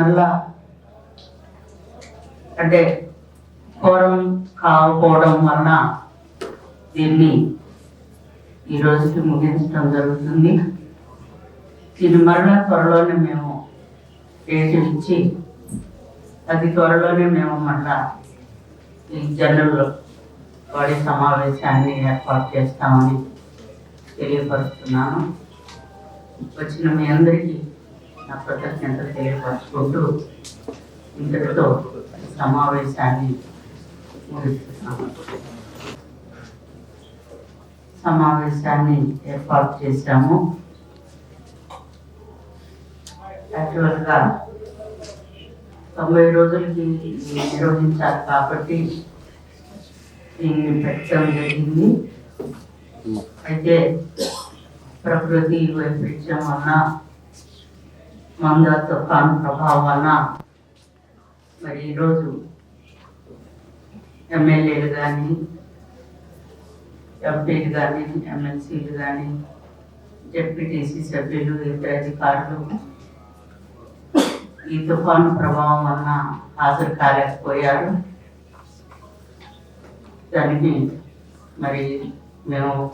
మళ్ళా అంటే కోరం కాకపోవడం వలన దీన్ని ఈ రోజుకి ముగించడం జరుగుతుంది. ఇది మరలా త్వరలోనే మేము డేట్ ఇచ్చి అతి త్వరలోనే మేము మళ్ళా ఈ జనరల్ బాడీ సమావేశాన్ని ఏర్పాటు చేస్తామని తెలియపరుస్తున్నాను. వచ్చిన మీ అందరికీ నా కృతజ్ఞతలు తెలియపరచుకుంటూ ఇంతటితో సమావేశాన్ని ముగిస్తున్నాను. సమావేశాన్ని ఏర్పాటు చేశాము. యాక్చువల్గా తొంభై రోజులకి నిర్వహించాలి కాబట్టి దీన్ని పెట్టడం జరిగింది. అయితే ప్రకృతి వైపరీత్యం వలన మంద తుఫాను ప్రభావం వలన మరి ఈరోజు ఎమ్మెల్యేలు కానీ ఎంపీలు కానీ ఎమ్మెల్సీలు కానీ జడ్పీటీసీ సభ్యులు ఇతర అధికారులు ఈ తుఫాను ప్రభావం వలన హాజరు కాలేకపోయారు దానికి మరి మేము